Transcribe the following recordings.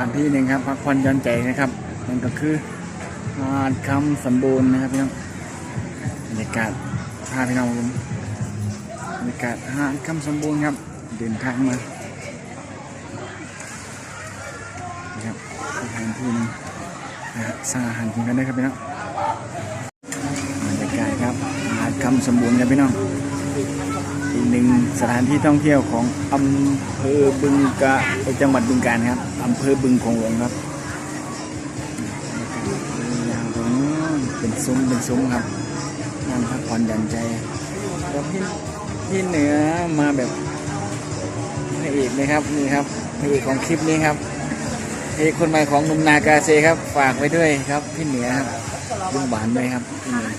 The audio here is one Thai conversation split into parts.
ถานที่หนึ่งครับพักผ่อนย่อนใจนะครับนั่นก็คือหาดคำสมบูรณ์นะครับพี่น้องบรรยากาศพาพี่น้องบรรยากาศหาดคำสมบูรณ์ครับเดินทางมานะครับสถานที่นึงนะฮะสร้างอาหารกินกันได้ครับพี่น้องบรรยากาศครับหาดคำสมบูรณ์ครับพี่น้อง อีกหนึ่งสถานที่ท่องเที่ยวของอำเภอบึงกะจังหวัดบึงกาฬครับอำเภอบึงคงหลวงครับยาวตรงนู้เป็นซุ้มเป็นซุ้มครับนั่งพักผ่อนหย่อนใจแล้วพี่พี่เหนือมาแบบพระเอกนะครับนี่ครับพระเอกของคลิปนี้ครับพระเอกคนใหม่ของนุ่มนากาเซครับ ฝากไว้ด้วยครับพี่เหนือครับลุงหวานด้วยครับพี่เหนือ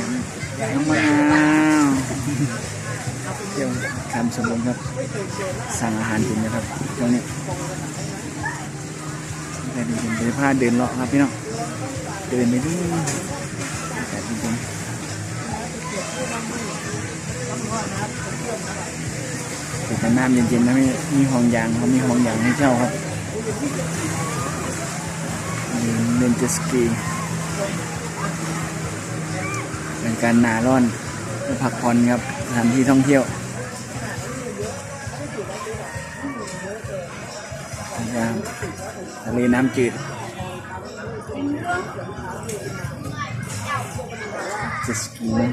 น้ำมะนาวเที่ยวคำสมบูรณ์ครับ สั่งอาหารกินนะครับช่วงนี้แต่จริงๆไปพาเดินเลาะครับพี่น้อง เดินไปด้วยแต่จริงๆแต่น้ำเย็นๆนะมีมีห้องยางเขามีห้องยางให้เช่าครับเดินเล่นเจ็ตสกี เป็นการหนาร้อนเพื่อพักผ่อนครับสถานที่ท่องเที่ยวนะทะเลน้ำจืดจะสกีนะ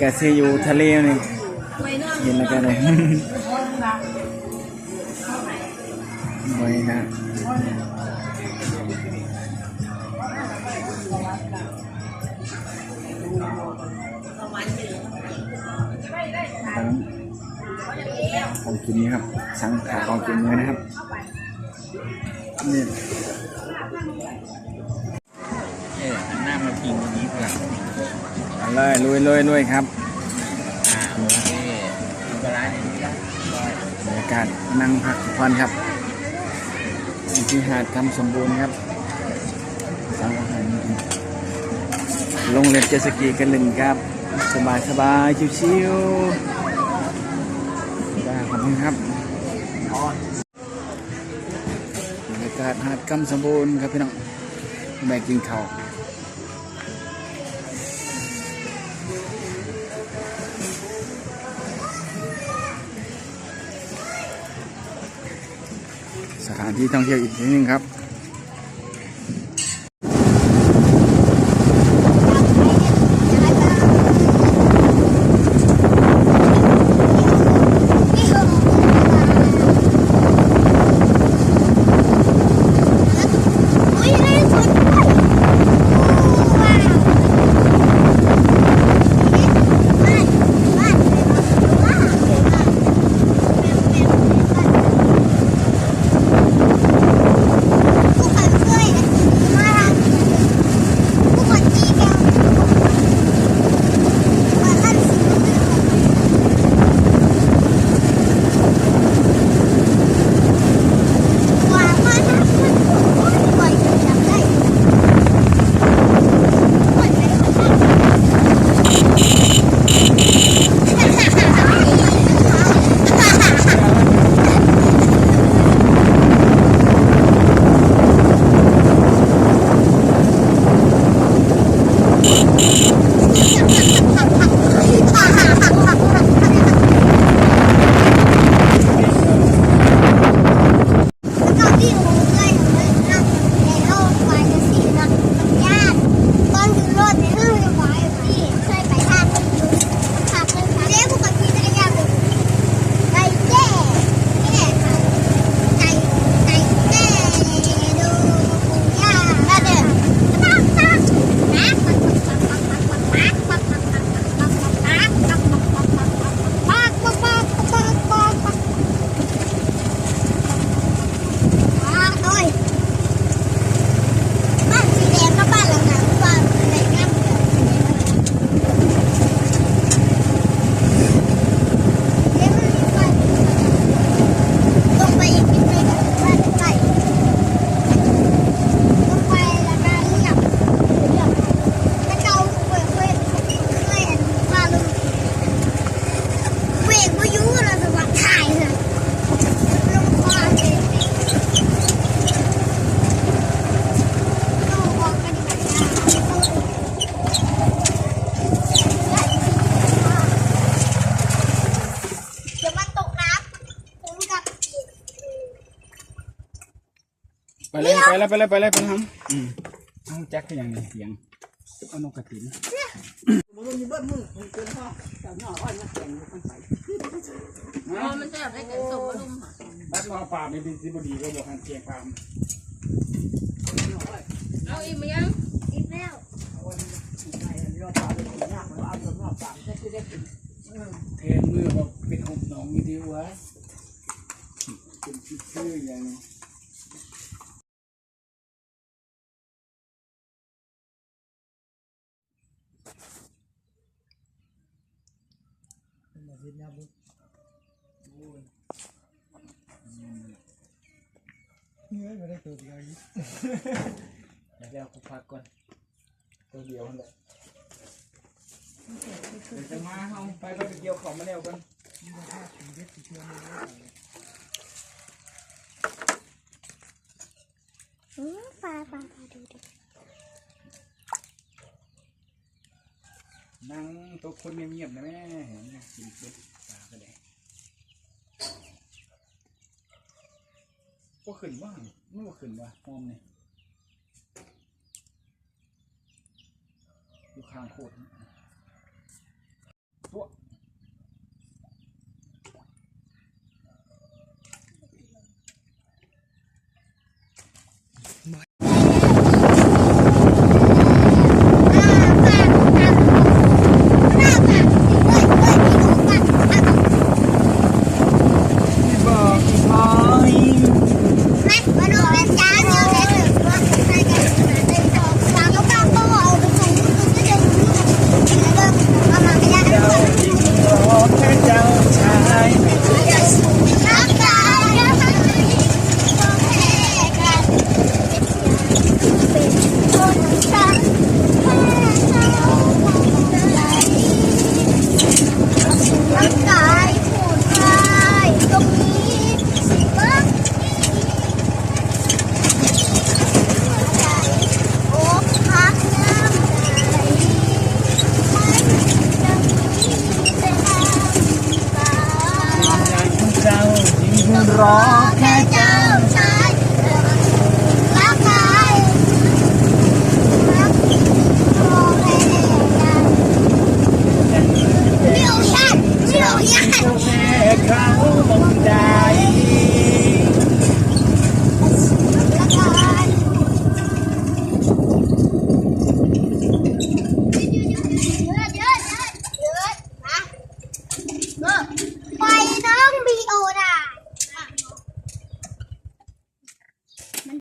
กาเซยูทะเลนี่เห็นแล้วกันเลยไว้นะ ทั้งของกินนี่ครับ สั่งขาของกินเลยนะครับนี่เออหันหน้ามาพิงตรงนี้เพื่อนเอาเลยลุยลุยลุยครับอ่าโอเคกระไรบรรยากาศนั่งพักผ่อนครับอที่หาดคำสมบูรณ์ครับสังหารลงเล่นเจสกีกันหนึ่งครับ สบายสบายชิวๆจ้ขอบคุณครับบรรยากาศหาดคำสมบูรณ์ครับพี่น้องแม่กินข้าวสถานที่ท่องเที่ยวอีกที่หนึงครับ แล้วไปเลยไปเลยไปเลยครับอืมเอาแจ็คก็ยังมีเสียงเอานกกระติ๋นอ๋อมันจะแบบได้เกิดสมบรุมค่ะบัดรอปลาไม่เป็นสิบดีก็บอกหันเกียงปลามเอาอีกไหมยังเทนมือบอกเป็นหุบหนองมีดีวะเป็นชื่ออย่างนี้ เดี๋ยวเราพักก่อน ตัวเดียวนั่นแหละเดี๋ยวจะมาเอาไปก็ไปเกี่ยวของมาแล้วกันอืมปลาปลาปลาดูดิ นั่งตัวคนเงียบๆนะแม่เห็นไหมกินเป็ดปลาก็แดงก็ขึ้นว่างไม่ว่าขึ้นว่าหอมเนี่ยอยู่ข้างโคตร